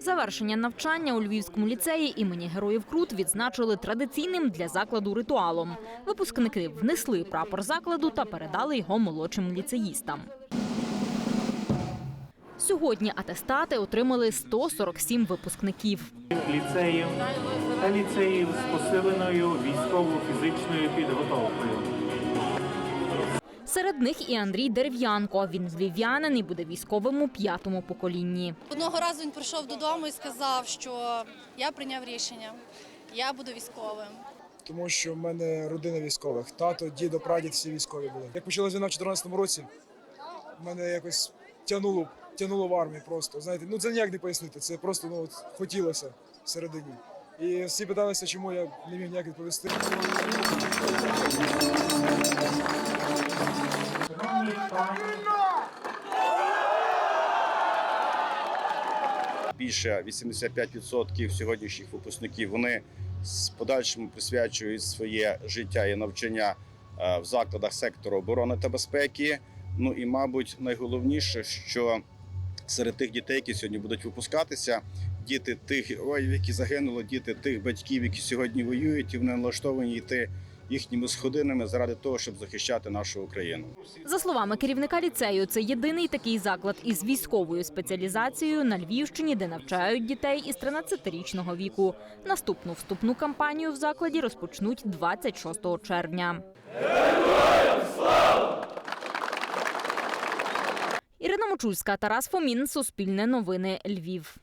Завершення навчання у Львівському ліцеї імені Героїв Крут відзначили традиційним для закладу ритуалом. Випускники внесли прапор закладу та передали його молодшим ліцеїстам. Сьогодні атестати отримали 147 випускників. ліцеїв та ліцеїв з посиленою військово-фізичною підготовкою. Серед них і Андрій Дерев'янко. Він львів'янин і буде військовим у п'ятому поколінні. Одного разу він прийшов додому і сказав, що я прийняв рішення, я буду військовим. тому що в мене родина військових. Тато, дідо, прадід всі військові були. Як почалась війна в 2014 році, мене якось тянуло, тянуло в армію просто. Знаєте, ну це ніяк не пояснити. Це просто ну, от, хотілося всередині. І всі питалися, чому я не міг ніяк відповісти. Більше 85% сьогоднішніх випускників вони з подальшому присвячують своє життя і навчання е, в закладах сектору оборони та безпеки. Ну і, мабуть, найголовніше, що серед тих дітей, які сьогодні будуть випускатися, діти тих героїв, які загинули, діти тих батьків, які сьогодні воюють, і вони налаштовані йти їхніми сходинами заради того, щоб захищати нашу Україну. За словами керівника ліцею, це єдиний такий заклад із військовою спеціалізацією на Львівщині, де навчають дітей із 13-річного віку. Наступну вступну кампанію в закладі розпочнуть 26 червня. Ірина Мочульська, Тарас Фомін, Суспільне новини, Львів.